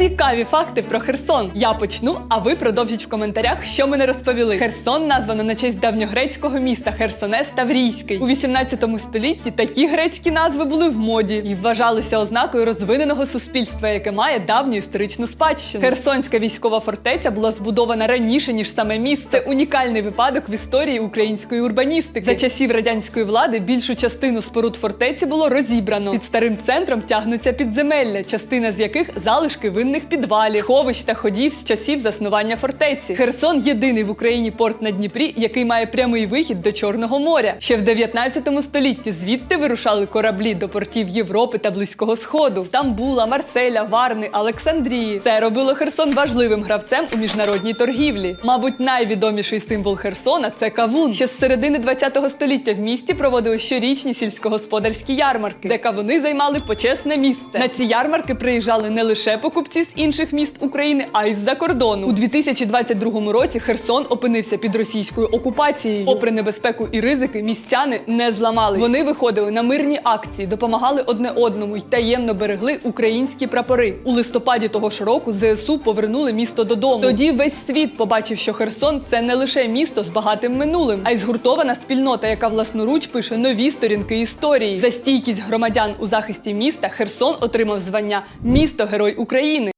Цікаві факти про Херсон. Я почну, а ви продовжіть в коментарях, що ми не розповіли. Херсон названо на честь давньогрецького міста Херсонес Таврійський. У 18 столітті такі грецькі назви були в моді і вважалися ознакою розвиненого суспільства, яке має давню історичну спадщину. Херсонська військова фортеця була збудована раніше ніж саме місто. Це унікальний випадок в історії української урбаністики. За часів радянської влади більшу частину споруд фортеці було розібрано. Під старим центром тягнуться підземелля, частина з яких залишки винних підвалів, сховищ та ходів з часів заснування фортеці. Херсон єдиний в Україні порт на Дніпрі, який має прямий вихід до Чорного моря. Ще в 19 столітті звідти вирушали кораблі до портів Європи та Близького Сходу, Стамбула, Марселя, Варни, Олександрії. Це робило Херсон важливим гравцем у міжнародній торгівлі. Мабуть, найвідоміший символ Херсона це кавун. Ще з середини 20 століття в місті проводили щорічні сільськогосподарські ярмарки, де кавуни займали почесне місце. На ці ярмарки приїжджали не лише покупці з інших міст України, а й з-за кордону. У 2022 році Херсон опинився під російською окупацією. Попри небезпеку і ризики, містяни не зламались. Вони виходили на мирні акції, допомагали одне одному й таємно берегли українські прапори. У листопаді того ж року ЗСУ повернули місто додому. Тоді весь світ побачив, що Херсон це не лише місто з багатим минулим, а й згуртована спільнота, яка власноруч пише нові сторінки історії. За стійкість громадян у захисті міста Херсон отримав звання Місто Герой України.